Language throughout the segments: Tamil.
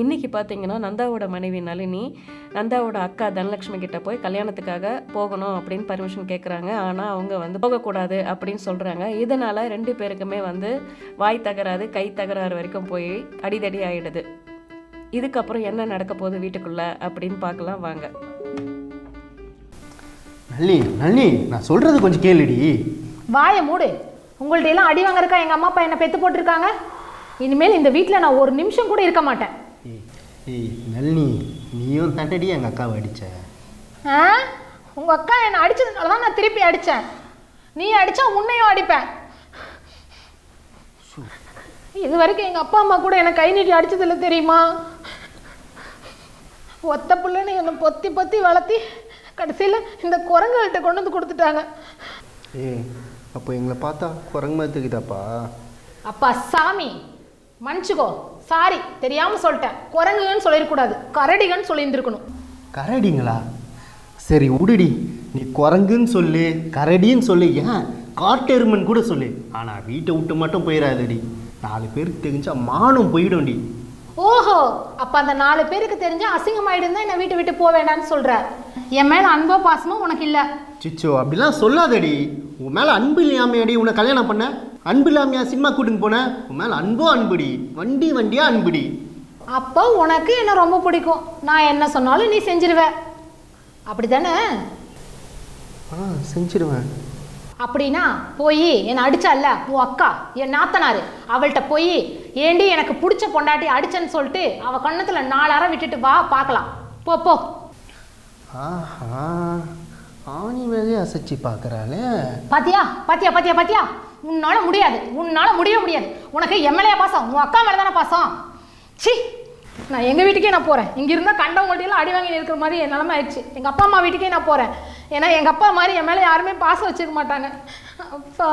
இன்றைக்கி பார்த்தீங்கன்னா நந்தாவோட மனைவி நளினி நந்தாவோட அக்கா தனலக்ஷ்மி கிட்ட போய் கல்யாணத்துக்காக போகணும் அப்படின்னு பர்மிஷன் கேட்குறாங்க ஆனால் அவங்க வந்து போகக்கூடாது அப்படின்னு சொல்கிறாங்க இதனால் ரெண்டு பேருக்குமே வந்து வாய் தகராறு கை தகராறு வரைக்கும் போய் அடிதடி ஆயிடுது. இதுக்கப்புறம் என்ன நடக்க போகுது வீட்டுக்குள்ளே அப்படின்னு பார்க்கலாம் வாங்க. நல்லி நல்லி நான் சொல்றது கொஞ்சம் கேளுடி. வாயை மூடு. உங்கள்ட்ட எல்லாம் அடி வாங்கறக்கா எங்கள் அம்மா அப்பா என்னை பெத்து போட்டிருக்காங்க? இனிமேல் இந்த வீட்டில் நான் ஒரு நிமிஷம் கூட இருக்க மாட்டேன். ஏய், நல்லி நீயும் தட்டடி எங்கள் அக்காவை அடிச்ச. ஆ? உங்கள் அக்கா என்னை அடிச்சதுனால தான் நான் திருப்பி அடித்தேன் நீ அடித்தா உன்னையும் அடிப்பேன். இது வரைக்கும் எங்கள் அப்பா அம்மா கூட என்னை கை நீட்டி அடிச்சதில்ல தெரியுமா? ஒத்த பிள்ளைன்னு என்னை பொத்தி பொத்தி வளர்த்தி கடைசியில் இந்த குரங்குகள்கிட்ட கொண்டு வந்து கொடுத்துட்டாங்க. ஏய் அப்போ எங்களை பார்த்தா குரங்கு மாதிரி தெரியுதாப்பா அப்பா சாமி. மன்னிச்சுக்கோ. சாரி தெரியாமல் சொல்லிட்டேன். குரங்குன்னு சொல்லிடக்கூடாது. கரடிகன்னு சொல்லியிருந்துருக்கணும். கரடிங்களா? சரி விடுடி நீ குரங்குன்னு சொல்லு கரடின்னு சொல்லு ஏன்? காட்டெருமன் கூட சொல்லு. ஆனால் வீட்டை விட்டு மட்டும் போயிடாதடி நாலு பேருக்கு தெரிஞ்சா மானம் போயிடும்டி. ஓஹோ. அப்போ அந்த நாலு பேருக்கு தெரிஞ்சா அசிங்கமாயிடுந்தா என்னை வீட்டை விட்டு போக வேண்டாம்னு சொல்கிற என் மேலே அன்போ பாசமும் உனக்கு இல்லை. சிச்சோ அப்படிலாம் சொல்லாதடி. உன் மேலே அன்பு இல்லாமையாடி உன்னை கல்யாணம் பண்ண? அன்பு இல்லாமையா சினிமா கூட்டின்னு போனேன் உன் மேலே அன்போ அன்புடி. வண்டி வண்டியா அன்புடி. அப்போ உனக்கு என்ன ரொம்ப பிடிக்கும்? நான் என்ன சொன்னாலும் நீ செஞ்சிருவ. அப்படி தானே ஆ செஞ்சிருவேன். அப்படின்னா போய் என்னை அடிச்சால உன் அக்கா என் நாத்தனாரு அவள்கிட்ட போய் ஏண்டி எனக்கு பிடிச்ச பொண்டாட்டி அடிச்சேன்னு சொல்லிட்டு அவ கண்ணத்தில் நாலாயிரம் விட்டுட்டு வா பார்க்கலாம் போ போ. ஆஹா ஆணி வேலையை அசைச்சு பார்க்குறாளே. பாத்தியா? பாத்தியா பாத்தியா பாத்தியா? உன்னால முடியாது. உன்னால முடியவே முடியாது. உனக்கு எம்எல்ஏ பாசம். உன் அக்கா மேல தானே பாசம். சி நான் எங்கள் வீட்டுக்கே நான் போகிறேன் இங்கே இருந்தால் கண்டவங்கள்ட்டையெல்லாம் அடி வாங்கி இருக்கிற மாதிரி என் நிலமை ஆயிடுச்சு. எங்கள் அப்பா அம்மா வீட்டுக்கே நான் போகிறேன் ஏன்னா எங்கள் அப்பா மாதிரி என் மேலே யாருமே பாசம் வச்சுக்க மாட்டாங்க. அப்பா.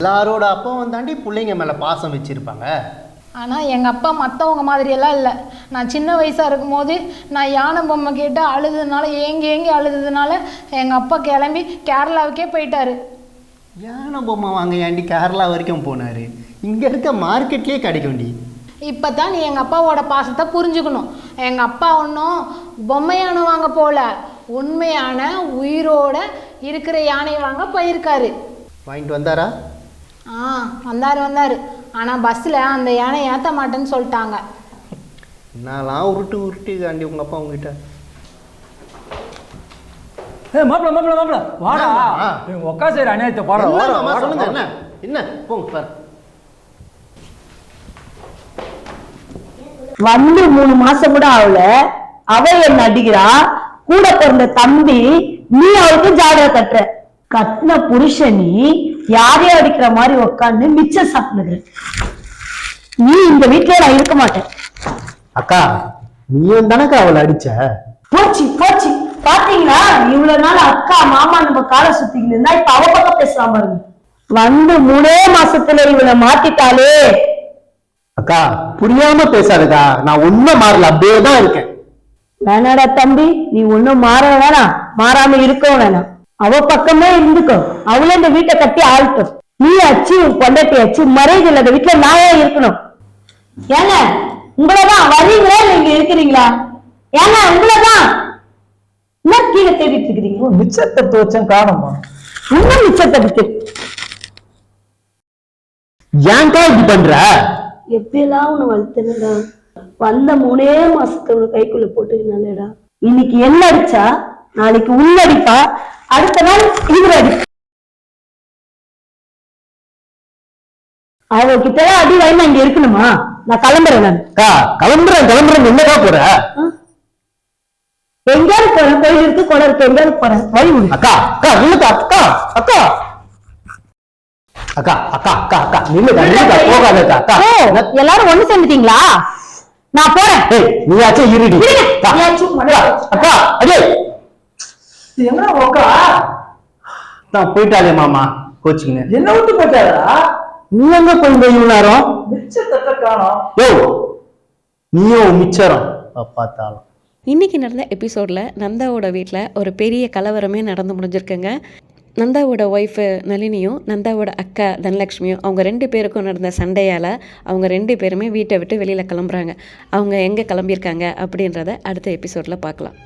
எல்லாரோட அப்பாவும் தாண்டி பிள்ளைங்க மேலே பாசம் வச்சிருப்பாங்க. ஆனால் எங்கள் அப்பா மற்றவங்க மாதிரியெல்லாம் இல்லை. நான் சின்ன வயசாக இருக்கும்போது நான் யானை பொம்மை கேட்டு அழுதுனால ஏங்கி ஏங்கி அழுதுனால எங்கள் அப்பா கிளம்பி கேரளாவுக்கே போயிட்டாரு. யானை பொம்மை வாங்க ஏன்டி கேரளா வரைக்கும் போனார். இங்கே இருக்க மார்க்கெட்லேயே கிடைக்கும்டி. இப்போ தான் நீ எங்கள் அப்பாவோட பாசத்தை புரிஞ்சுக்கணும். எங்கள் அப்பா ஒன்றும் பொம்மை யானை வாங்க போகல உண்மையான உயிரோட இருக்கிற யானை வாங்க போயிருக்காரு. வாங்கிட்டு வந்தாரா? ஆ வந்தார் வந்தார். ஆனால் பஸ்ஸில் அந்த யானை ஏற்ற மாட்டேன்னு சொல்லிட்டாங்க. என்னலாம் உருட்டு உருட்டு காண்டி உங்கள் அப்பா உங்ககிட்ட? மாப்பிள மாப்பிள மாப்பிள. வாடா. ஒக்கா சைடு அநியாயத்தை என்ன வாடா. என்ன? என்ன? போங்க பாரு. வந்து மூணு மாசம் கூட ஆகல. அவ என்ன அடிக்கிறா? கூட பிறந்த தம்பி நீ அவளுக்கு ஜாடகை கட்டுற. கட்டின புருஷன் யாரையும் அடிக்கிற மாதிரி உக்காந்து மிச்சம் சாப்பிடுது நீ இந்த வீட்டுல நான் இருக்க மாட்டேன். அக்கா நீயும் தானக்கா அவளை அடிச்ச? போச்சு போச்சு. பாத்தீங்களா இவ்வளவு நாள் அக்கா மாமா நம்ம காலை சுத்திக்கிட்டு இருந்தா இப்ப அவ பக்கம் பேசலாம் பாருங்க. வந்து மூணே மாசத்துல இவளை மாத்திட்டாலே. அக்கா புரியாம பேசாதக்கா. நான் ஒன்றும் மாறல அப்படியே தான் இருக்கேன். வேணாடா தம்பி நீ ஒண்ணும் மாற வேணாம். மாறாம இருக்கவும் வேணாம். அவ பக்கமே இருந்துக்கோ. அவளே இந்த வீட்டை கட்டி ஆள்ட்டும். நீ அச்சு உன் பொண்டாட்டி அச்சு மறைவு இல்லாத வீட்டுல நாயா இருக்கணும். ஏங்க உங்களதான் வரீங்களா இல்ல இங்க இருக்கிறீங்களா? ஏங்க உங்களதான். என்ன கீழே தேடிட்டு இருக்கிறீங்க மிச்சத்தை துவச்சம் காணுமா? இன்னும் மிச்சத்தை விட்டு ஏன்க்கா இப்படி பண்ற? எப்படியெல்லாம் உன்னை வளர்த்தனடா? வந்த மூணே மாசத்துல உன்னை கைக்குள்ள போட்டுக்கினாலேடா இன்னைக்கு என்ன அடிச்சா நாளைக்கு உள்ள அடிப்பா அடுத்த நாள் இவர் அடி. அவகிட்ட அடி வாங்கி இங்க இருக்கணுமா? நான் கிளம்புறேன் நான். கிளம்புறேன் கிளம்புறேன் என்னக்கா போற? எங்கேயாவது போறேன். கோயில் இருக்கு குளம் இருக்கு எங்கேயாவது போறேன். வழி அக்கா அக்கா நில்லுக்கா அக்கா அக்கா. அக்கா அக்கா அக்கா அக்கா நில்லுக்கா நில்லுக்கா போகாதக்கா அக்கா எல்லாரும் ஒண்ணு சேர்ந்துட்டீங்களா? நான் போறேன். ஏய் நீயாச்சும் இருடி. அக்கா, அடே. என்ன ஒக்கா நான் போயிட்டாலே மாமா. கோச்சிங்க என்ன விட்டு போட்டாரா நீ எங்க போயிருந்த இவ்வளவு நேரம்? மிச்சத்தை காணோம்? யோ நீயும் மிச்சரம். பார்த்தாலும் இன்றைக்கி நடந்த எபிசோடில் நந்தாவோட வீட்டில் ஒரு பெரிய கலவரமே நடந்து முடிஞ்சிருக்குங்க. நந்தாவோட ஒய்ஃபு நளினியும் நந்தாவோட அக்கா தனலக்ஷ்மியும் அவங்க ரெண்டு பேருக்கும் நடந்த சண்டையால் அவங்க ரெண்டு பேருமே வீட்டை விட்டு வெளியில் கிளம்புறாங்க. அவங்க எங்கே கிளம்பியிருக்காங்க அப்படின்றத அடுத்த எபிசோடில் பார்க்கலாம்.